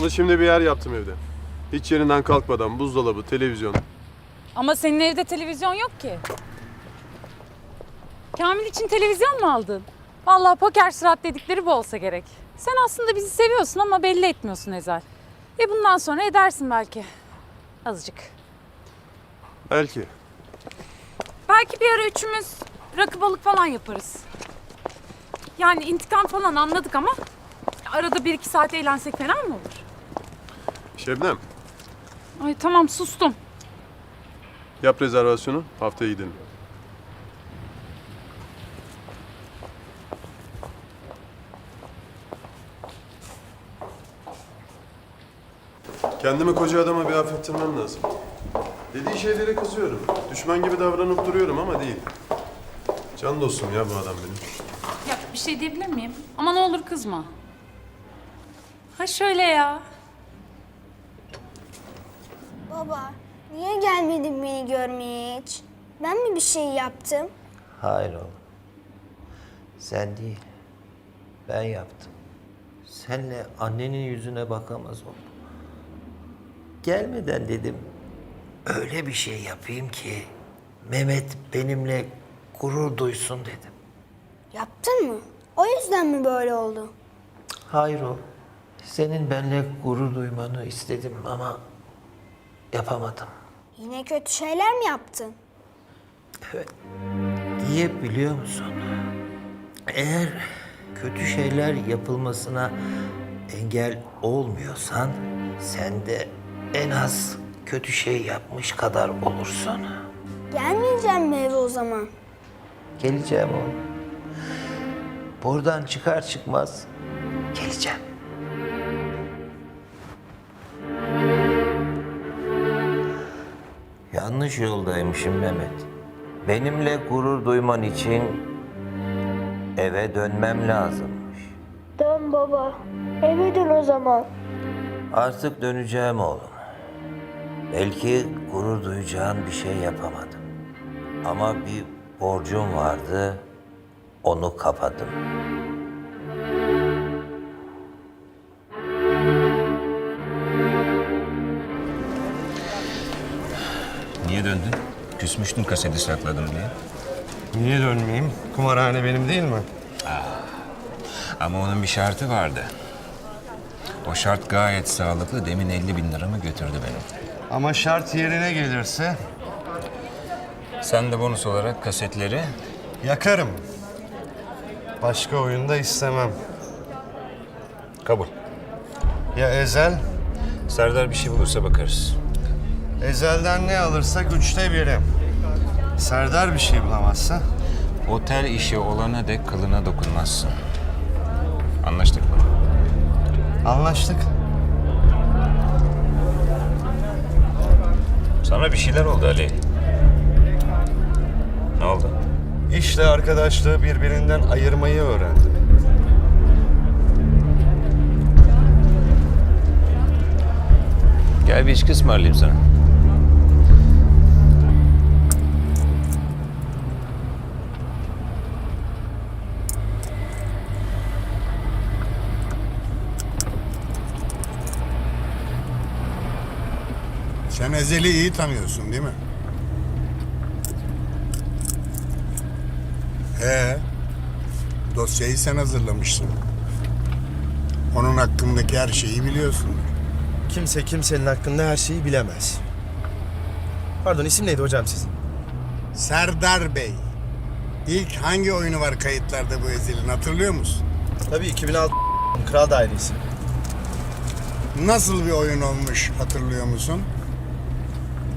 Ona şimdi bir yer yaptım evde. Hiç yerinden kalkmadan buzdolabı, televizyon. Ama senin evde televizyon yok ki. Kamil için televizyon mu aldın? Vallahi poker sırat dedikleri bu olsa gerek. Sen aslında bizi seviyorsun ama belli etmiyorsun Ezel. E bundan sonra edersin belki. Azıcık. Belki. Belki bir ara üçümüz rakı balık falan yaparız. Yani intikam falan anladık ama arada bir iki saat eğlensek fena mı olur? Şebnem, Ay tamam sustum. yap rezervasyonu. Haftaya gidelim. Kendimi koca adama bir affettirmem lazım. Dediği şeylere kızıyorum. Düşman gibi davranıp duruyorum ama değil. Can dostum ya bu adam benim. Ya bir şey diyebilir miyim? Ama ne olur kızma. Ha şöyle ya. Baba, niye gelmedin beni görmeye hiç? Ben mi bir şey yaptım? Hayır oğlum. Sen değil. Ben yaptım. Senle annenin yüzüne bakamaz oldum. Gelmeden dedim. Öyle bir şey yapayım ki Mehmet benimle gurur duysun dedim. Yaptın mı? O yüzden mi böyle oldu? Hayır oğlum. Senin benimle gurur duymanı istedim ama yapamadım. Yine kötü şeyler mi yaptın? Evet. Niye biliyor musun? Eğer kötü şeyler yapılmasına engel olmuyorsan sen de en az kötü şey yapmış kadar olursun. Gelmeyeceğim mi eve o zaman? Geleceğim oğlum. Buradan çıkar çıkmaz geleceğim. Yanlış yoldaymışım Mehmet. Benimle gurur duyman için eve dönmem lazımmış. Dön baba. Eve dön o zaman. Artık döneceğim oğlum. Belki gurur duyacağın bir şey yapamadım. Ama bir borcum vardı, onu kapadım. Küsmüştün kaseti sakladım diye. Niye dönmeyeyim? Kumarhane benim değil mi? Ama onun bir şartı vardı. O şart gayet sağlıklı. Demin 50 bin liramı götürdü benim. Ama şart yerine gelirse Sen de bonus olarak kasetleri yakarım. Başka oyunda istemem. kabul. Ya Ezel? Serdar bir şey bulursa bakarız. Ezel'den ne alırsak üçte biri. Serdar bir şey bulamazsa? Otel işi olana dek kılına dokunmazsın. Anlaştık mı? Anlaştık. Sana bir şeyler oldu Ali. Ne oldu? İşle arkadaşlığı birbirinden ayırmayı öğrendim. Gel bir içki ısmarlayayım sana. Sen Ezel'i iyi tanıyorsun değil mi? Ee, dosyayı sen hazırlamışsın. Onun hakkındaki her şeyi biliyorsun. Kimse kimsenin hakkında her şeyi bilemez. Pardon isim neydi hocam sizin? Serdar Bey, ilk hangi oyunu var kayıtlarda bu Ezel'in hatırlıyor musun? Tabii 2006 Kral Dairesi. Nasıl bir oyun olmuş hatırlıyor musun?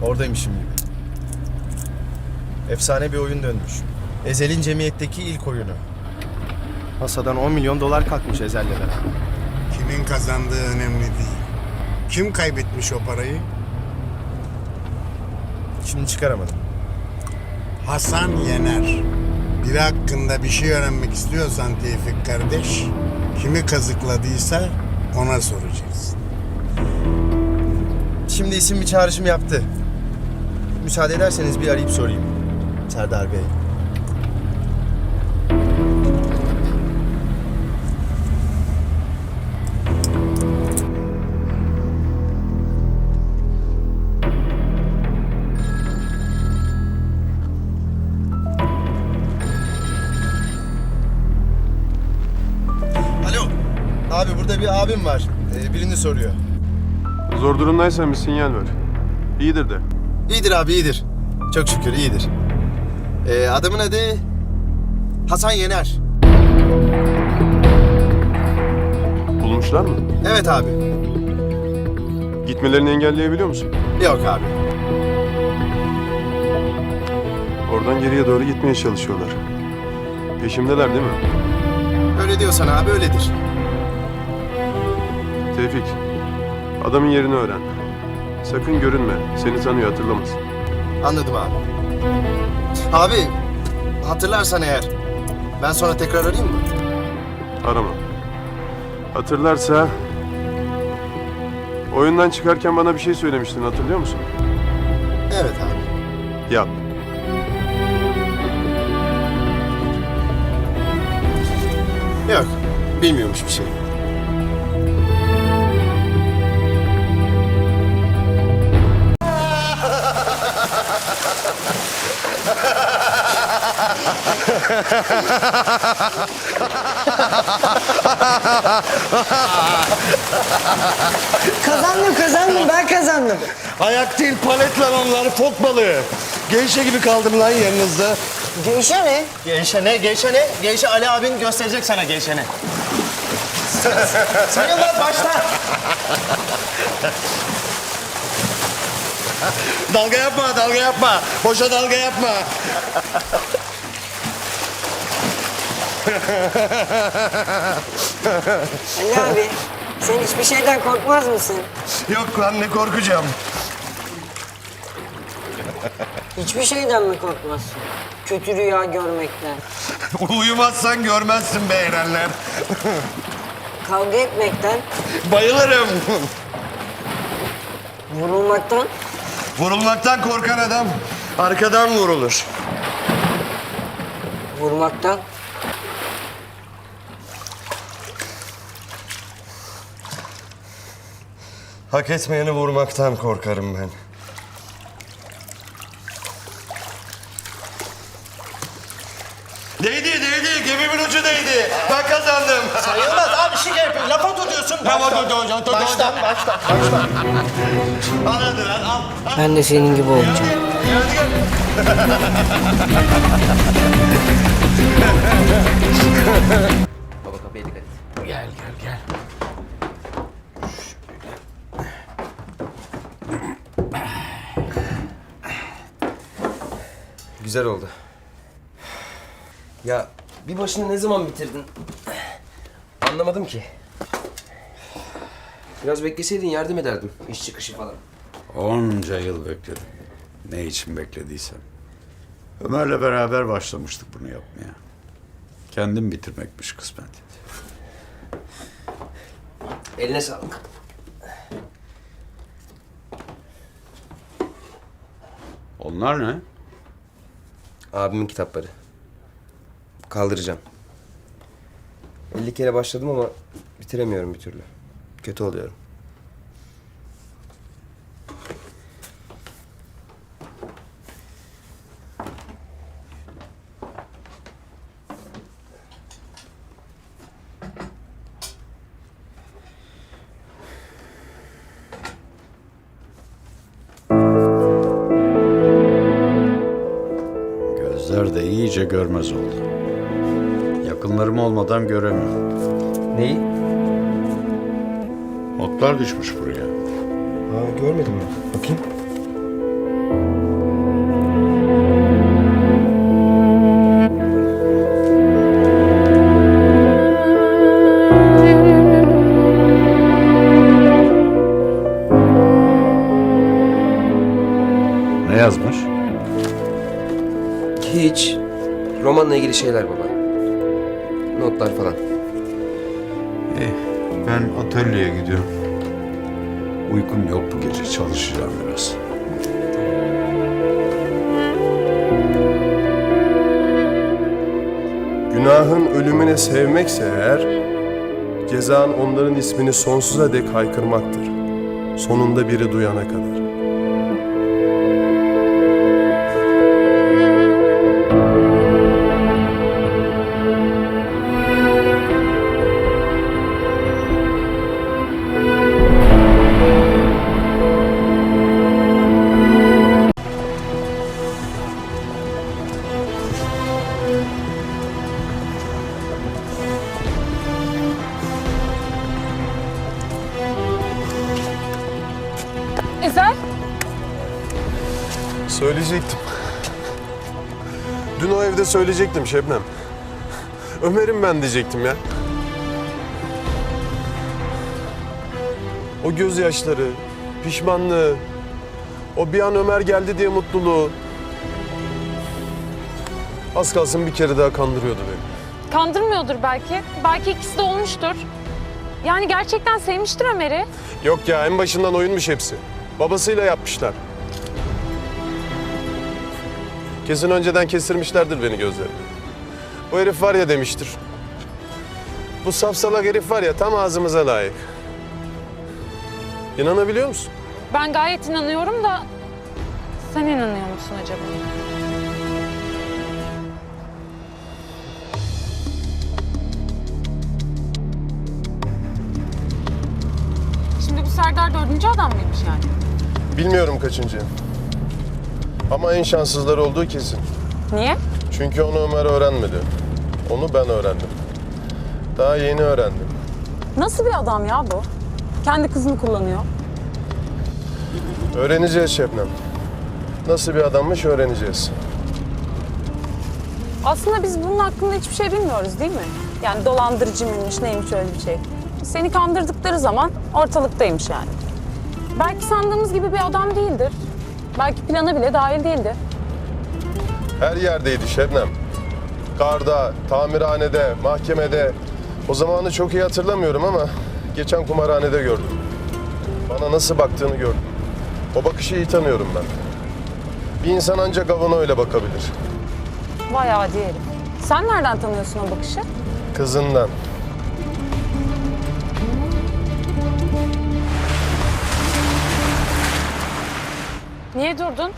Oradaymışım gibi. Efsane bir oyun dönmüş. Ezel'in cemiyetteki ilk oyunu. Masadan 10 milyon dolar kalkmış Ezel'le beraber. Kimin kazandığı önemli değil. Kim kaybetmiş o parayı? Şimdi çıkaramadım. Hasan Yener. Biri hakkında bir şey öğrenmek istiyorsan Tevfik kardeş, kimi kazıkladıysa ona soracaksın. Şimdi isim bir çağrışım yaptı müsaade ederseniz bir arayıp sorayım. Serdar Bey. Alo. Abi burada bir abim var. Ee, birini soruyor. Zor durumdaysan bir sinyal ver. İyidir de. İyidir abi iyidir. Çok şükür iyidir. Ee, adamın adı Hasan Yener. Bulmuşlar mı? Evet abi. Gitmelerini engelleyebiliyor musun? Yok abi. Oradan geriye doğru gitmeye çalışıyorlar. Peşimdeler değil mi? Öyle diyorsan abi öyledir. Tevfik, adamın yerini öğren. Sakın görünme. Seni tanıyor, hatırlamaz. Anladım abi. Abi hatırlarsan eğer ben sonra tekrar arayayım mı? Arama. Hatırlarsa... Oyundan çıkarken bana bir şey söylemiştin, hatırlıyor musun? Evet abi. Yap. Yok bilmiyormuş bir şey. Kazandım kazandım ben kazandım. Ayak değil palet lan onlar fok balığı. Gevşe gibi kaldım lan yanınızda. Gevşe ne? Gevşe ne? Gevşe ne? Gevşe Ali abin gösterecek sana gevşe ne. Sayın lan başla. Dalga yapma dalga yapma. Boşa dalga yapma. Ali abi sen hiçbir şeyden korkmaz mısın? Yok lan ne korkacağım. Hiçbir şeyden mi korkmazsın? Kötü rüya görmekten, Uyumazsan görmezsin be Erenler. kavga etmekten, Bayılırım. vurulmaktan, Vurulmaktan korkan adam arkadan vurulur. vurmaktan. Hak etmeyeni vurmaktan korkarım ben. Değdi, değdi. Gemimin ucu değdi. Ben kazandım. Sayılmaz abi şey yapıyor. Lafa tutuyorsun. Baştan, baştan, baştan. Al hadi lan, al. Ben de senin gibi olacağım. Güzel oldu. Ya bir başını ne zaman bitirdin? Anlamadım ki. Biraz bekleseydin yardım ederdim. İş çıkışı falan. Onca yıl bekledim. Ne için beklediysem. Ömer'le beraber başlamıştık bunu yapmaya. Kendim bitirmekmiş kısmet. Eline sağlık. Onlar ne? Abimin kitapları. Kaldıracağım. 50 kere başladım ama bitiremiyorum bir türlü. Kötü oluyorum. Düşmüş buraya. Aa, görmedim ben. Bakayım. Ne yazmış? Hiç. Romanla ilgili şeyler. Çalışacağım biraz. Günahın ölümüne sevmekse eğer, cezan onların ismini sonsuza dek haykırmaktır. Sonunda biri duyana kadar. Söyleyecektim Şebnem. Ömer'im ben diyecektim ya. O gözyaşları, pişmanlığı, o bir an Ömer geldi diye mutluluğu. Az kalsın bir kere daha kandırıyordu beni. Kandırmıyordur belki. Belki ikisi de olmuştur. Yani gerçekten sevmiştir Ömer'i. Yok ya en başından oyunmuş hepsi. Babasıyla yapmışlar. Kesin önceden kestirmişlerdir beni gözlerini. Bu herif var ya demiştir. Bu safsalak herif var ya tam ağzımıza layık. İnanabiliyor musun? Ben gayet inanıyorum da sen inanıyor musun acaba? Şimdi bu Serdar dördüncü adam mıymış yani? Bilmiyorum kaçıncı. Ama en şanssızları olduğu kesin. Niye? Çünkü onu Ömer öğrenmedi. Onu ben öğrendim. Daha yeni öğrendim. Nasıl bir adam ya bu? Kendi kızını kullanıyor. Öğreneceğiz Şebnem. Nasıl bir adammış öğreneceğiz. Aslında biz bunun hakkında hiçbir şey bilmiyoruz değil mi? Yani dolandırıcı mıymış, neymiş öyle bir şey. Seni kandırdıkları zaman ortalıktaymış yani. Belki sandığımız gibi bir adam değildir. Belki plana bile dahil değildir. Her yerdeydi Şebnem. Karda, tamirhanede, mahkemede. O zamanı çok iyi hatırlamıyorum ama geçen kumarhanede gördüm. Bana nasıl baktığını gördüm. O bakışı iyi tanıyorum ben. Bir insan ancak avına öyle bakabilir. Vay adi herif. Sen nereden tanıyorsun o bakışı? Kızından. Niye durdun?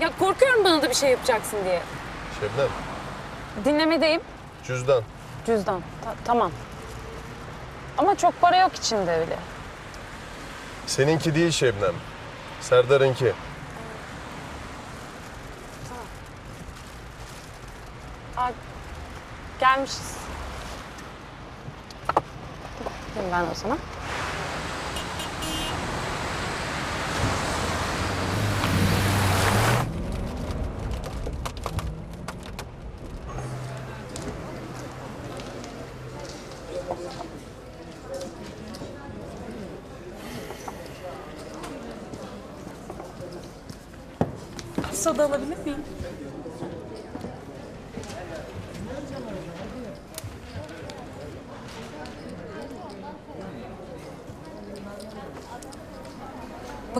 Ya korkuyorum bana da bir şey yapacaksın diye. Şebnem, Dinlemedeyim. cüzdan. Cüzdan. Ta- tamam. Ama çok para yok içinde öyle. Seninki değil Şebnem. Serdar'ınki. Aa, gelmişiz. Ben o zaman.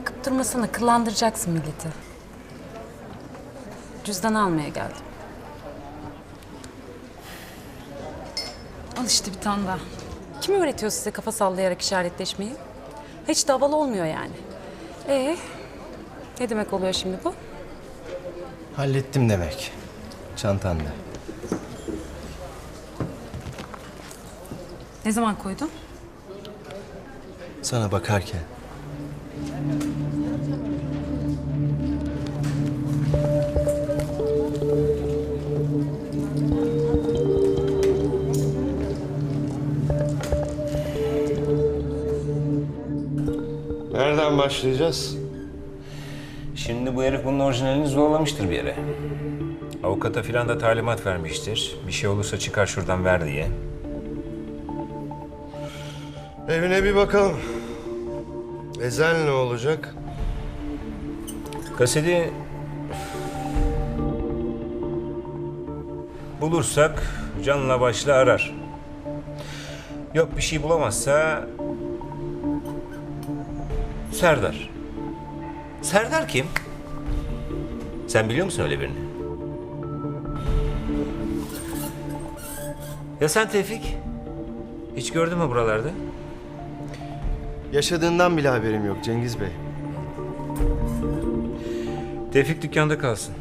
Bakıp durmasana, kıllandıracaksın milleti. Cüzdan almaya geldim. Al işte bir tane daha. Kim öğretiyor size kafa sallayarak işaretleşmeyi? Hiç de havalı olmuyor yani. Ee, ne demek oluyor şimdi bu? Hallettim demek. Çantanda. Ne zaman koydun? Sana bakarken. Başlayacağız? Şimdi bu herif bunun orijinalini zorlamıştır bir yere. Avukata filan da talimat vermiştir. Bir şey olursa çıkar şuradan ver diye. Evine bir bakalım. Ezel ne olacak? Kaseti bulursak canla başla arar. Yok bir şey bulamazsa Serdar. Serdar kim? Sen biliyor musun öyle birini? Ya sen Tevfik? Hiç gördün mü buralarda? Yaşadığından bile haberim yok Cengiz Bey. Tevfik dükkanda kalsın.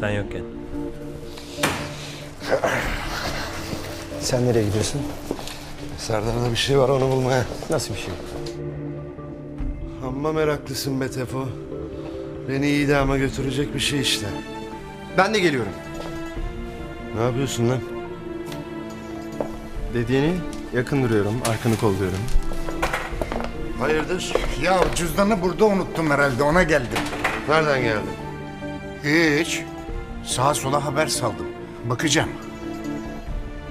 Sen yokken. Sen nereye gidiyorsun? Serdar'da bir şey var onu bulmaya. Nasıl bir şey? Amma meraklısın be Tefo. Beni idama götürecek bir şey işte. Ben de geliyorum. Ne yapıyorsun lan? Dediğini yakın duruyorum, arkanı kolluyorum. Hayırdır? Ya cüzdanı burada unuttum herhalde ona geldim. Nereden geldin? Hiç. Sağa sola haber saldım. Bakacağım.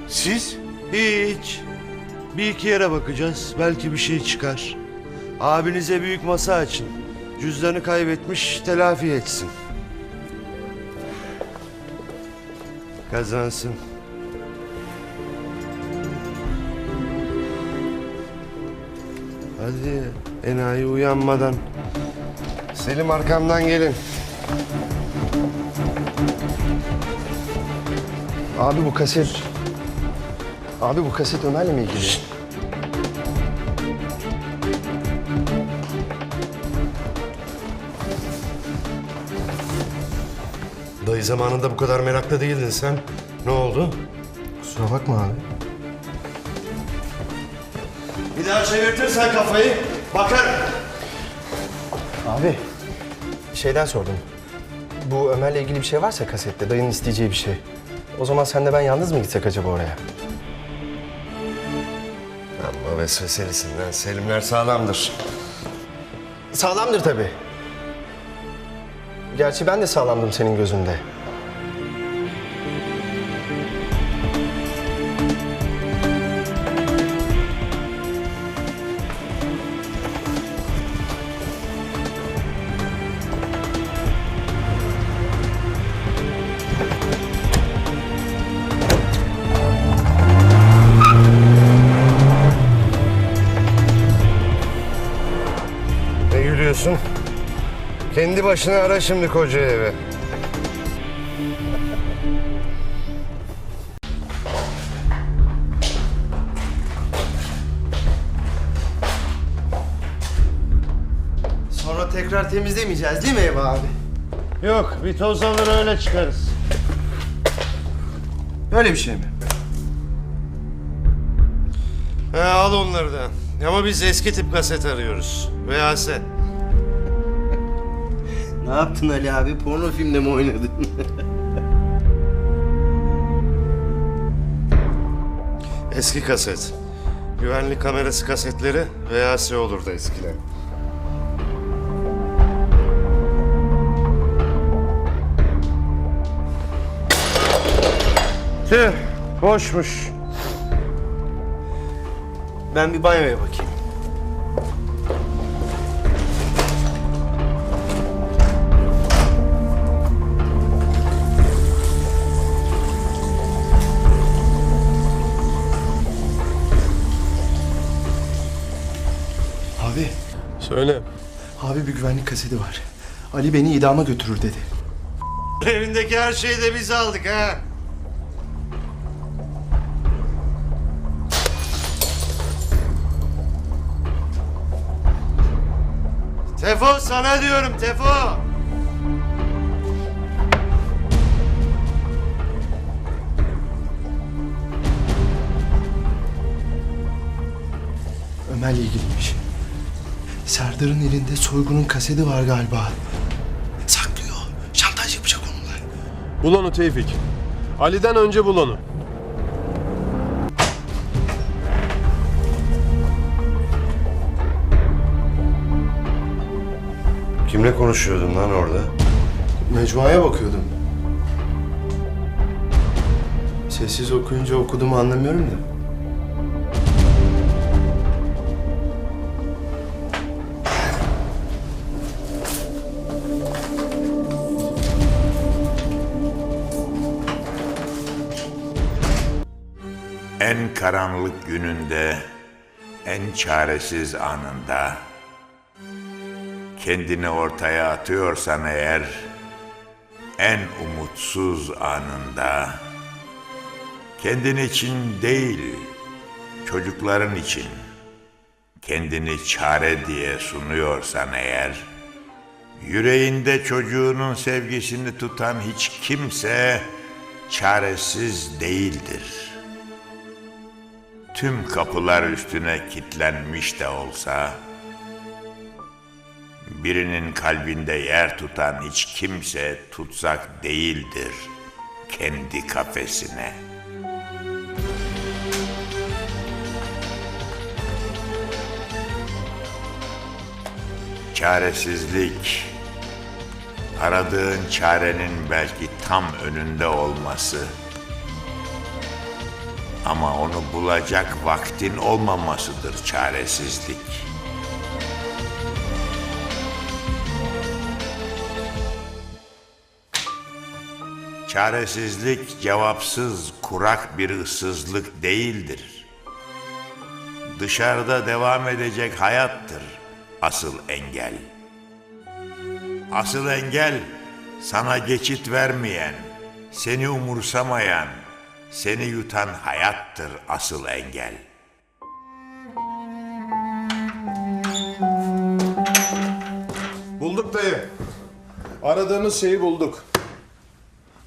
Siz? Hiç. Bir iki yere bakacağız. Belki bir şey çıkar. Abinize büyük masa açın. Cüzdanı kaybetmiş telafi etsin. Kazansın. Hadi enayi uyanmadan. Selim arkamdan gelin. Abi bu kaset... Abi bu kaset Ömer'le mi ilgili? Dayı zamanında bu kadar meraklı değildin sen. Ne oldu? Kusura bakma abi. Bir daha çevirtirsen kafayı bakar. Abi, şeyden sordum. Bu Ömer'le ilgili bir şey varsa kasette, dayının isteyeceği bir şey. O zaman sen de ben yalnız mı gitsek acaba oraya? Ama vesveselisinden Selimler sağlamdır. Sağlamdır tabii. Gerçi ben de sağlamdım senin gözünde. Başına ara şimdi koca evi. Sonra tekrar temizlemeyeceğiz değil mi evi abi? Yok bir toz alır öyle çıkarız. Böyle bir şey mi? He al onları da. Ama biz eski tip kaset arıyoruz. VHS. Ne yaptın Ali abi? Porno filmde mi oynadın? Eski kaset. Güvenlik kamerası kasetleri VHS olurdu eskiden. Tüh, boşmuş. ben bir banyoya bakayım. Söyle. abi bir güvenlik kaseti var. Ali beni idama götürür dedi. Evindeki her şeyi de biz aldık ha. Tefo sana diyorum Tefo. Ömer'le ilgiliymiş. Serdar'ın elinde soygunun kaseti var galiba. Saklıyor. Şantaj yapacak onunla. Bul onu Tevfik. Ali'den önce bul onu. Kimle konuşuyordun lan orada? Mecmuaya bakıyordum. Sessiz okuyunca okuduğumu anlamıyorum da. Karanlık gününde, en çaresiz anında kendini ortaya atıyorsan eğer en umutsuz anında kendin için değil çocukların için kendini çare diye sunuyorsan eğer yüreğinde çocuğunun sevgisini tutan hiç kimse çaresiz değildir.'' Tüm kapılar üstüne kilitlenmiş de olsa, birinin kalbinde yer tutan hiç kimse tutsak değildir kendi kafesine. Çaresizlik. Aradığın çarenin belki tam önünde olması. Ama onu bulacak vaktin olmamasıdır çaresizlik. Çaresizlik cevapsız, kurak bir ıssızlık değildir. Dışarıda devam edecek hayattır asıl engel. Asıl engel sana geçit vermeyen, seni umursamayan, seni yutan hayattır asıl engel. Bulduk dayı. Aradığımız şeyi bulduk.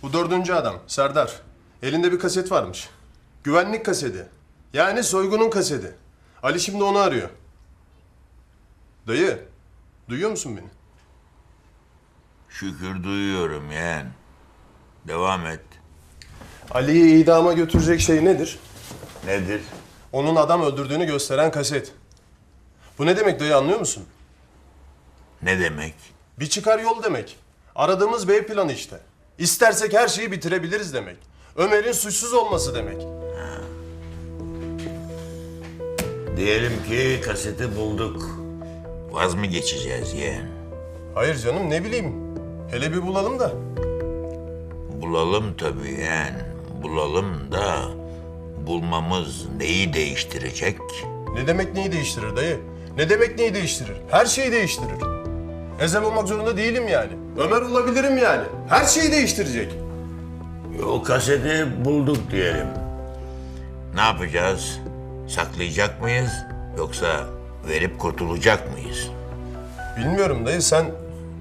Bu dördüncü adam, Serdar. Elinde bir kaset varmış. Güvenlik kaseti. Yani soygunun kaseti. Ali şimdi onu arıyor. Dayı, duyuyor musun beni? Şükür duyuyorum yeğen. Devam et. Ali'yi idama götürecek şey nedir? Nedir? Onun adam öldürdüğünü gösteren kaset. Bu ne demek dayı anlıyor musun? Ne demek? Bir çıkar yol demek. Aradığımız B planı işte. İstersek her şeyi bitirebiliriz demek. Ömer'in suçsuz olması demek. Diyelim ki kaseti bulduk. Vaz mı geçeceğiz yeğen? Hayır canım ne bileyim. Hele bir bulalım da. Bulalım tabii yeğen. Bulalım da bulmamız neyi değiştirecek? Ne demek neyi değiştirir dayı? Ne demek neyi değiştirir? Her şeyi değiştirir. Ezel olmak zorunda değilim yani. Ömer olabilirim yani. Her şeyi değiştirecek. O kaseti bulduk diyelim. Ne yapacağız? Saklayacak mıyız? Yoksa verip kurtulacak mıyız? Bilmiyorum dayı sen...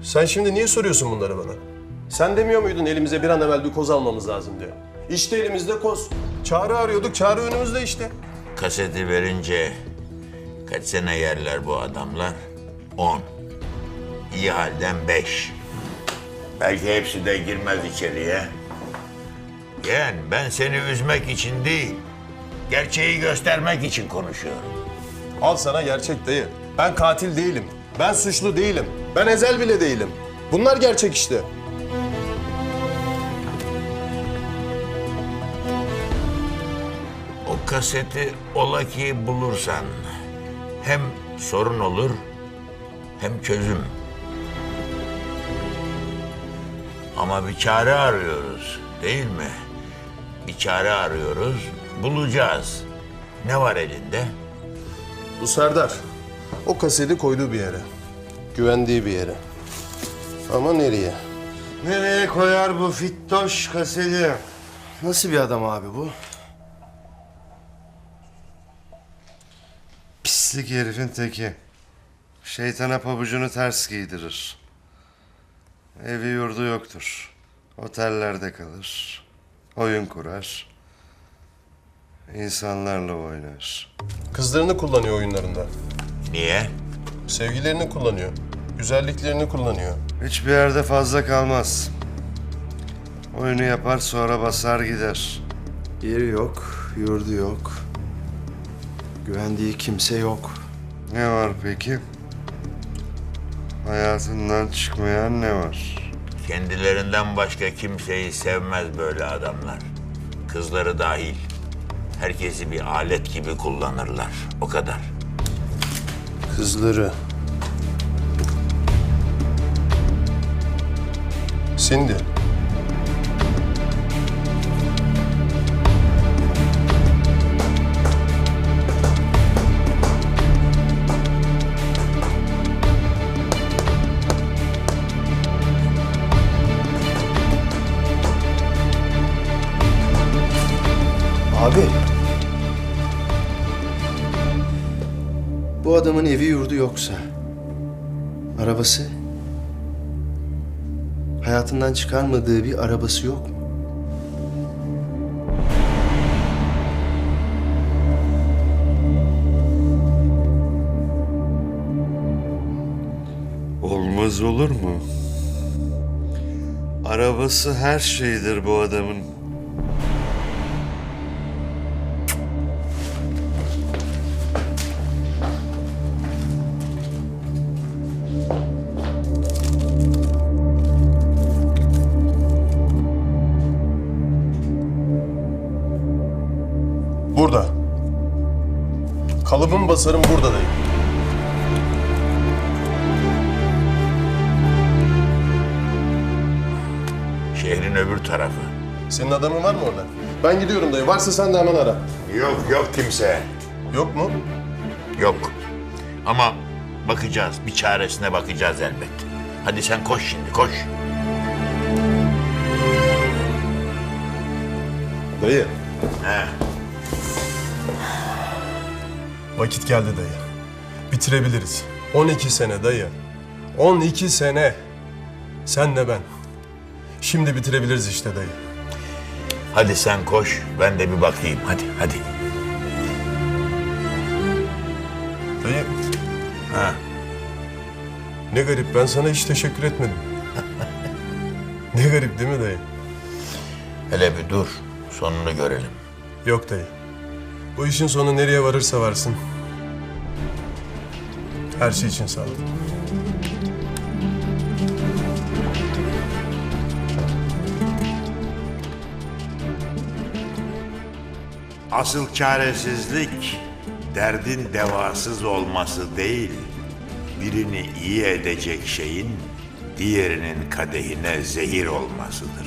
Sen şimdi niye soruyorsun bunları bana? Sen demiyor muydun elimize bir an evvel bir koz almamız lazım diye? İşte elimizde koz. Çağrı arıyorduk, çağrı önümüzde işte. Kaseti verince kaç sene yerler bu adamlar? On. İyi halden beş. Belki hepsi de girmez içeriye. Yani ben seni üzmek için değil, gerçeği göstermek için konuşuyorum. Al sana gerçek dayı. Ben katil değilim. Ben suçlu değilim. Ben ezel bile değilim. Bunlar gerçek işte. Kaseti ola ki bulursan hem sorun olur hem çözüm. Ama bir çare arıyoruz değil mi? Bir çare arıyoruz, bulacağız. Ne var elinde? Bu Serdar. O kaseti koyduğu bir yere. Güvendiği bir yere. Ama nereye? Nereye koyar bu fittoş kaseti? Nasıl bir adam abi bu? Pislik herifin teki. Şeytana pabucunu ters giydirir. Evi yurdu yoktur. Otellerde kalır. Oyun kurar. İnsanlarla oynar. Kızlarını kullanıyor oyunlarında. Niye? Sevgilerini kullanıyor. Güzelliklerini kullanıyor. Hiçbir yerde fazla kalmaz. Oyunu yapar sonra basar gider. Yeri yok, yurdu yok. Güvendiği kimse yok. Ne var peki? Hayatından çıkmayan ne var? Kendilerinden başka kimseyi sevmez böyle adamlar. Kızları dahil. Herkesi bir alet gibi kullanırlar. O kadar. Kızları. Cindy. Adamın evi yurdu yoksa, arabası, hayatından çıkarmadığı bir arabası yok mu? Olmaz olur mu? Arabası her şeydir bu adamın. Kalıbım basarım burada dayı. Şehrin öbür tarafı. Senin adamın var mı orada? Ben gidiyorum dayı. Varsa sen de hemen ara. Yok yok kimse. Yok mu? Yok. Ama bakacağız. Bir çaresine bakacağız elbet. Hadi sen koş şimdi koş. Dayı. He. Vakit geldi dayı. Bitirebiliriz. 12 sene dayı. 12 sene. Sen de ben. Şimdi bitirebiliriz işte dayı. Hadi sen koş. Ben de bir bakayım. Hadi hadi. Dayı Ha. ne garip ben sana hiç teşekkür etmedim. ne garip değil mi dayı? Hele bir dur. Sonunu görelim. Yok dayı. Bu işin sonu nereye varırsa varsın. Her şey için sağ ol. Asıl çaresizlik derdin devasız olması değil, birini iyi edecek şeyin diğerinin kadehine zehir olmasıdır.